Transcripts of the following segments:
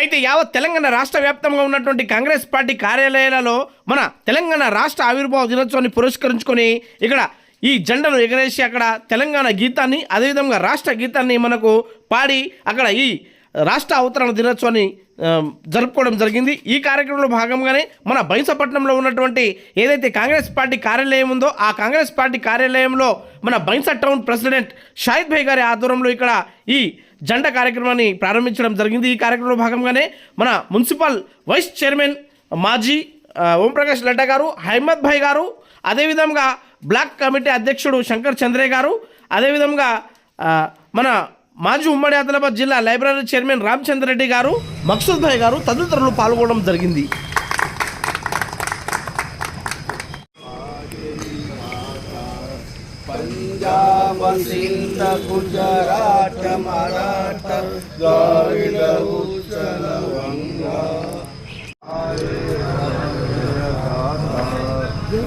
అయితే యావత్ తెలంగాణ రాష్ట్ర వ్యాప్తంగా ఉన్నటువంటి కాంగ్రెస్ పార్టీ కార్యాలయాలలో మన తెలంగాణ రాష్ట్ర ఆవిర్భావ దినోత్సవాన్ని పురస్కరించుకొని ఇక్కడ ఈ జెండను ఎగరేసి అక్కడ తెలంగాణ గీతాన్ని అదేవిధంగా రాష్ట్ర గీతాన్ని మనకు పాడి అక్కడ ఈ రాష్ట్ర అవతరణ దినోత్సవాన్ని జరుపుకోవడం జరిగింది. ఈ కార్యక్రమంలో భాగంగానే మన బైంసపట్నంలో ఉన్నటువంటి ఏదైతే కాంగ్రెస్ పార్టీ కార్యాలయం ఉందో ఆ కాంగ్రెస్ పార్టీ కార్యాలయంలో మన బైంస టౌన్ ప్రెసిడెంట్ షాహిద్ భాయ్ గారి ఆధ్వర్యంలో ఇక్కడ ఈ జెండా కార్యక్రమాన్ని ప్రారంభించడం జరిగింది. ఈ కార్యక్రమంలో భాగంగానే మన మున్సిపల్ వైస్ చైర్మన్ మాజీ ఓంప్రకాష్ లడ్డా గారు హైమద్ భాయ్ గారు అదేవిధంగా బ్లాక్ కమిటీ అధ్యక్షుడు శంకర్ చంద్రే గారు అదేవిధంగా మన మాజీ ఉమ్మడి ఆదిలాబాద్ జిల్లా లైబ్రరీ చైర్మన్ రామచంద్రరెడ్డి గారు మక్సూద్ భాయ్ గారు తదితరులు పాల్గొనడం జరిగింది. पंजाब सिंध गुजरात मराठा द्राविड उच्चल गंगा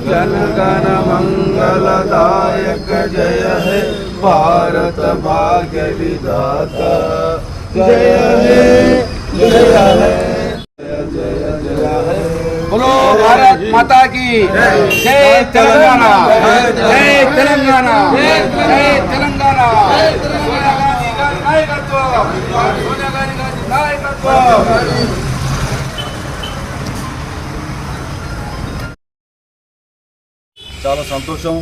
जनगण मंगलदायक जय है भारत भाग्य विदाता जय है जय है जय जय जय है बोलो भारत మతాకి. జై తెలంగాణ. జై తెలంగాణ. జై తెలంగాణ. చాలా సంతోషం.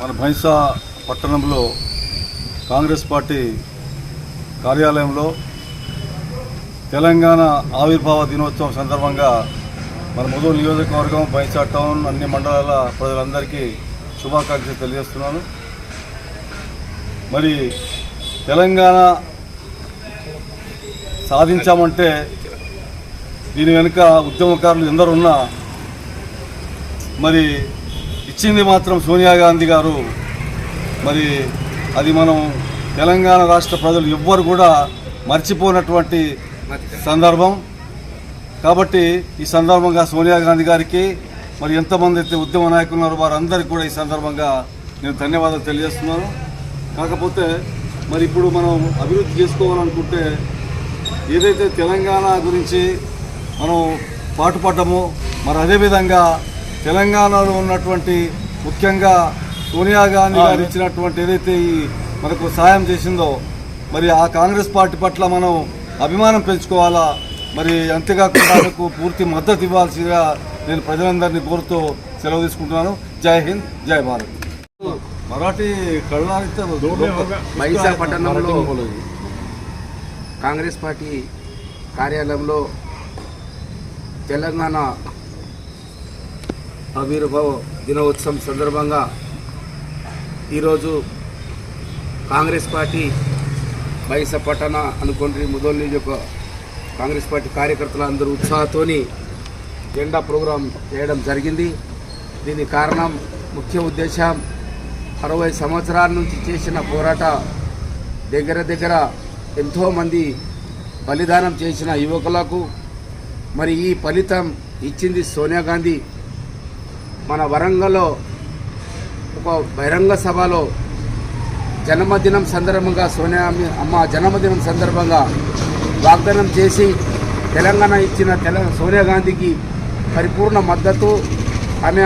మన భైంసా పట్టణంలో కాంగ్రెస్ పార్టీ కార్యాలయంలో తెలంగాణ ఆవిర్భావ దినోత్సవం సందర్భంగా మన ముదూరు నియోజకవర్గం బైసా టౌన్ అన్ని మండలాల ప్రజలందరికీ శుభాకాంక్షలు తెలియజేస్తున్నాను. మరి తెలంగాణ సాధించామంటే దీని వెనుక ఉద్యమకారులు ఎందరు ఉన్నా మరి ఇచ్చింది మాత్రం సోనియా గాంధీ గారు. మరి అది మనం తెలంగాణ రాష్ట్ర ప్రజలు ఎవ్వరు కూడా మర్చిపోనటువంటి సందర్భం. కాబట్టి ఈ సందర్భంగా సోనియా గాంధీ గారికి మరి ఎంతమంది అయితే ఉద్యమ నాయకులు ఉన్నారో వారందరికీ కూడా ఈ సందర్భంగా నేను ధన్యవాదాలు తెలియజేస్తున్నాను. కాకపోతే మరి ఇప్పుడు మనం అభివృద్ధి చేసుకోవాలనుకుంటే ఏదైతే తెలంగాణ గురించి మనం పాటుపడ్డామో మరి అదేవిధంగా తెలంగాణలో ఉన్నటువంటి ముఖ్యంగా సోనియా గాంధీ గారు ఇచ్చినటువంటి ఏదైతే ఈ మనకు సాయం చేసిందో మరి ఆ కాంగ్రెస్ పార్టీ పట్ల మనం అభిమానం పెంచుకోవాలా? మరి అంతేకాకుండా ఆమెకు పూర్తి మద్దతు ఇవ్వాల్సిగా నేను ప్రజలందరినీ కోరుతూ సెలవు తీసుకుంటున్నాను. జై హింద్ జై భారత్. మరాఠీ కళ్ళారితే కాంగ్రెస్ పార్టీ కార్యాలయంలో తెలంగాణ ఆవిర్భావ దినోత్సవం సందర్భంగా ఈరోజు కాంగ్రెస్ పార్టీ బైస పట్టణ అనుకోండి ముదోల్ నియోజక కాంగ్రెస్ పార్టీ కార్యకర్తలు అందరూ ఉత్సాహంతోని జెండా ప్రోగ్రాం చేయడం జరిగింది. దీని కారణం ముఖ్య ఉద్దేశం అరవై సంవత్సరాల నుంచి చేసిన పోరాట దగ్గర దగ్గర ఎంతోమంది బలిదానం చేసిన యువకులకు మరి ఈ ఫలితం ఇచ్చింది సోనియా గాంధీ. మన వరంగల్లో ఒక బహిరంగ సభలో జన్మదినం సందర్భంగా సోనియా అమ్మ- అమ్మ జన్మదినం సందర్భంగా వాగ్దానం చేసి తెలంగాణ ఇచ్చిన తెల సోనియా గాంధీకి పరిపూర్ణ మద్దతు ఆమె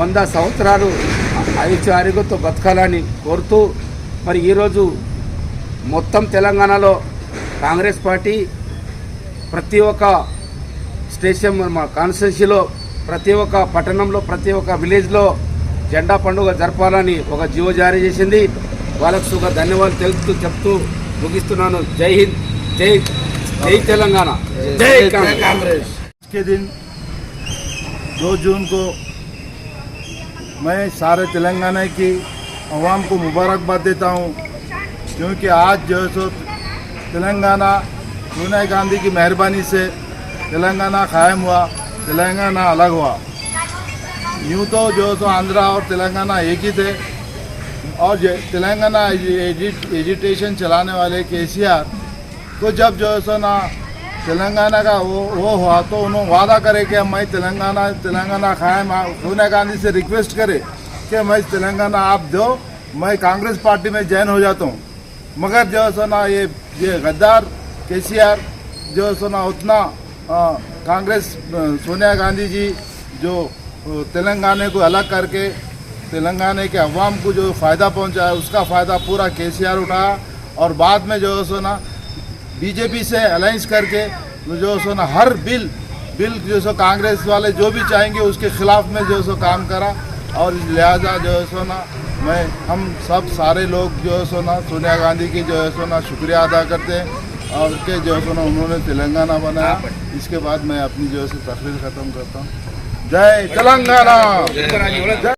వంద సంవత్సరాలు ఆయుష్ ఆరోగ్యంతో బతకాలని కోరుతూ మరి ఈరోజు మొత్తం తెలంగాణలో కాంగ్రెస్ పార్టీ ప్రతి ఒక్క స్టేషన్ మా కాన్స్టిట్యున్సీలో ప్రతి ఒక్క పట్టణంలో ప్రతి ఒక్క విలేజ్లో జెండా పండుగ జరపాలని ఒక జీవో జారీ చేసింది. వాళ్ళకు సుఖ ధన్యవాదాలు తెలుపుతూ చెప్తూ ముగిస్తున్నాను. జై హింద్. जय जय तेलंगाना। जय कांग्रेस। आज के दिन दो जून को मैं सारे तेलंगाना की आवाम को मुबारकबाद देता हूँ क्योंकि आज जो है सो तेलंगाना सोनिया गांधी की मेहरबानी से तेलंगाना कायम हुआ तेलंगाना अलग हुआ। यूँ तो जो सो आंध्रा और तेलंगाना एक ही थे और तेलंगाना एजिटेशन चलाने वाले के सी आर को जब जो है सो ना तेलंगाना का वो वो हुआ तो उन्होंने वादा करे कि मैं तेलंगाना तेलंगाना कायम सोनिया गांधी से रिक्वेस्ट करे कि मैं तेलंगाना आप दो, मैं कांग्रेस पार्टी में जॉइन हो जाता हूँ। मगर जो है सो ना ये ये गद्दार के जो है सो ना उतना कांग्रेस सोनिया गांधी जी जो तेलंगाना को अलग करके, तेलंगाना के अवाम को जो फ़ायदा पहुँचा है उसका फ़ायदा पूरा के उठाया और बाद में जो है सो ना बीजेपी से अलायंस करके जो है सो ना हर बिल बिल जो सो कांग्रेस वाले जो भी चाहेंगे उसके खिलाफ में जो है सो काम करा और लिहाजा जो है सो ना मैं हम सब सारे लोग जो है सो ना सोनिया गांधी की जो है सो ना शुक्रिया अदा करते हैं और के जो है सो ना उन्होंने तेलंगाना बनाया। इसके बाद मैं अपनी जो है सो तकरीर ख़त्म करता हूँ। जय तेलंगाना। जय